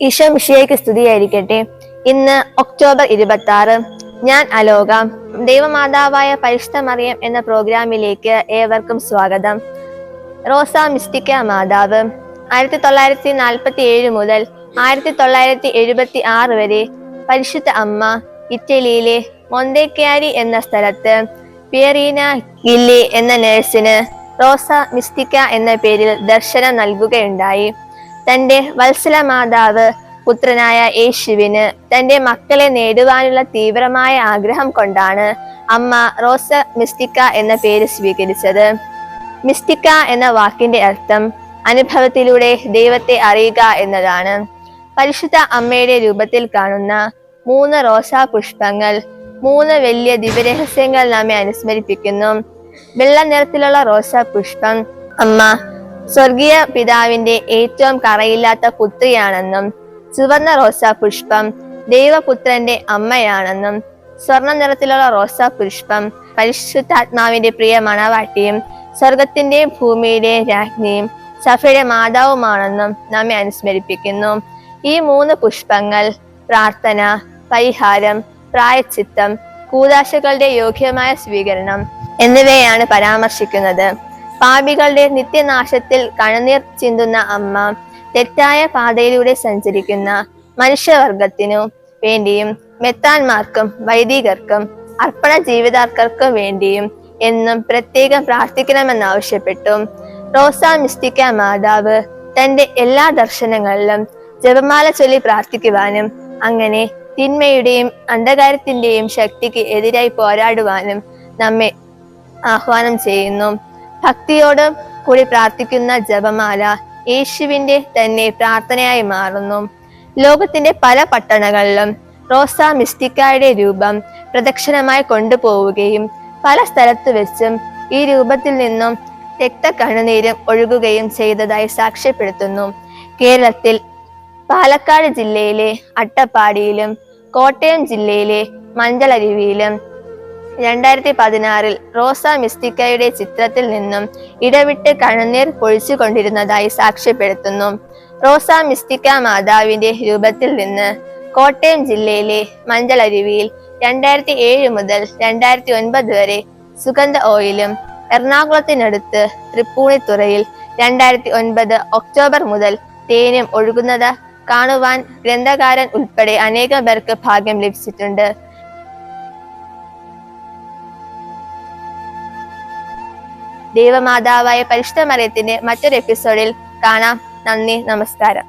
ഈശോ മിഷിയയ്ക്ക് സ്തുതിയായിരിക്കട്ടെ. ഇന്ന് ഒക്ടോബർ ഇരുപത്തി ആറ് ഞാൻ അലോക. ദൈവമാതാവായ പരിശുദ്ധ മറിയം എന്ന പ്രോഗ്രാമിലേക്ക് ഏവർക്കും സ്വാഗതം. റോസ മിസ്റ്റിക്ക മാതാവ്. ആയിരത്തി തൊള്ളായിരത്തി നാൽപ്പത്തി ഏഴ് മുതൽ ആയിരത്തി തൊള്ളായിരത്തി എഴുപത്തി ആറ് വരെ പരിശുദ്ധ അമ്മ ഇറ്റലിയിലെ മൊന്തേക്കാരി എന്ന സ്ഥലത്ത് പിയറീന ഗില്ലി എന്ന നഴ്സിന് റോസ മിസ്റ്റിക്ക എന്ന പേരിൽ ദർശനം നൽകുകയുണ്ടായി. തന്റെ വത്സല മാതാവ് പുത്രനായ യേശുവിന് തന്റെ മക്കളെ നേടുവാനുള്ള തീവ്രമായ ആഗ്രഹം കൊണ്ടാണ് അമ്മ റോസ മിസ്റ്റിക്ക എന്ന പേര് സ്വീകരിച്ചത്. മിസ്റ്റിക്ക എന്ന വാക്കിന്റെ അർത്ഥം അനുഭവത്തിലൂടെ ദൈവത്തെ അറിയുക എന്നതാണ്. പരിശുദ്ധ അമ്മയുടെ രൂപത്തിൽ കാണുന്ന മൂന്ന് റോസാ പുഷ്പങ്ങൾ മൂന്ന് വലിയ ദിവ്യരഹസ്യങ്ങൾ നമ്മെ അനുസ്മരിപ്പിക്കുന്നു. വെള്ള നിറത്തിലുള്ള റോസാ പുഷ്പം അമ്മ സ്വർഗീയ പിതാവിന്റെ ഏറ്റവും കറയില്ലാത്ത പുത്രിയാണെന്നും ചുവന്ന റോസാ പുഷ്പം ദൈവപുത്രന്റെ അമ്മയാണെന്നും സ്വർണ നിറത്തിലുള്ള റോസാ പുഷ്പം പരിശുദ്ധാത്മാവിന്റെ പ്രിയ മണവാട്ടിയും സ്വർഗത്തിന്റെയും ഭൂമിയുടെയും രാജ്ഞിയും സഫയുടെ മാതാവുമാണെന്നും നമ്മെ അനുസ്മരിപ്പിക്കുന്നു. ഈ മൂന്ന് പുഷ്പങ്ങൾ പ്രാർത്ഥന പരിഹാരം പ്രായച്ചിത്തം കൂതാശകളുടെ യോഗ്യമായ സ്വീകരണം എന്നിവയാണ് പരാമർശിക്കുന്നത്. പാപികളുടെ നിത്യനാശത്തിൽ കഴനീർ ചിന്തുന്ന അമ്മ തെറ്റായ പാതയിലൂടെ സഞ്ചരിക്കുന്ന മനുഷ്യവർഗത്തിനു വേണ്ടിയും മെത്താന്മാർക്കും വൈദികർക്കും അർപ്പണ ജീവിതാർക്കർക്കും വേണ്ടിയും എന്നും പ്രത്യേകം പ്രാർത്ഥിക്കണമെന്നാവശ്യപ്പെട്ടു. റോസ മിസ്റ്റിക്ക മാതാവ് തന്റെ എല്ലാ ദർശനങ്ങളിലും ജപമാല ചൊല്ലി പ്രാർത്ഥിക്കുവാനും അങ്ങനെ തിന്മയുടെയും അന്ധകാരത്തിന്റെയും ശക്തിക്ക് എതിരായി പോരാടുവാനും നമ്മെ ആഹ്വാനം ചെയ്യുന്നു. ഭക്തിയോട് കൂടി പ്രാർത്ഥിക്കുന്ന ജപമാല യേശുവിന്റെ തന്നെ പ്രാർത്ഥനയായി മാറുന്നു. ലോകത്തിന്റെ പല പട്ടണങ്ങളിലും റോസ മിസ്റ്റിക്കായുടെ രൂപം പ്രദക്ഷിണമായി കൊണ്ടുപോവുകയും പല സ്ഥലത്തു വെച്ചും ഈ രൂപത്തിൽ നിന്നും രക്തക്കണ്ണുനീരും ഒഴുകുകയും ചെയ്തതായി സാക്ഷ്യപ്പെടുത്തുന്നു. കേരളത്തിൽ പാലക്കാട് ജില്ലയിലെ അട്ടപ്പാടിയിലും കോട്ടയം ജില്ലയിലെ മഞ്ചളരുവിയിലും രണ്ടായിരത്തി പതിനാറിൽ റോസ മിസ്റ്റിക്കയുടെ ചിത്രത്തിൽ നിന്നും ഇടവിട്ട് കണ്ണുനീർ പൊഴിച്ചുകൊണ്ടിരുന്നതായി സാക്ഷ്യപ്പെടുത്തുന്നു. റോസ മിസ്റ്റിക്ക മാതാവിന്റെ രൂപത്തിൽ നിന്ന് കോട്ടയം ജില്ലയിലെ മഞ്ചളരുവിയിൽ രണ്ടായിരത്തി ഏഴ് മുതൽ രണ്ടായിരത്തി ഒൻപത് വരെ സുഗന്ധ ഓയിലും എറണാകുളത്തിനടുത്ത് തൃപ്പൂണിത്തുറയിൽ രണ്ടായിരത്തി ഒൻപത് ഒക്ടോബർ മുതൽ തേനും ഒഴുകുന്നത് കാണുവാൻ ഗ്രന്ഥകാരൻ ഉൾപ്പെടെ അനേകം പേർക്ക് ഭാഗ്യം ലഭിച്ചിട്ടുണ്ട്. ദൈവമാതാവായ പരിശുദ്ധ മറിയത്തിന്റെ മറ്റൊരു എപ്പിസോഡിൽ കാണാം. നന്ദി നമസ്കാരം.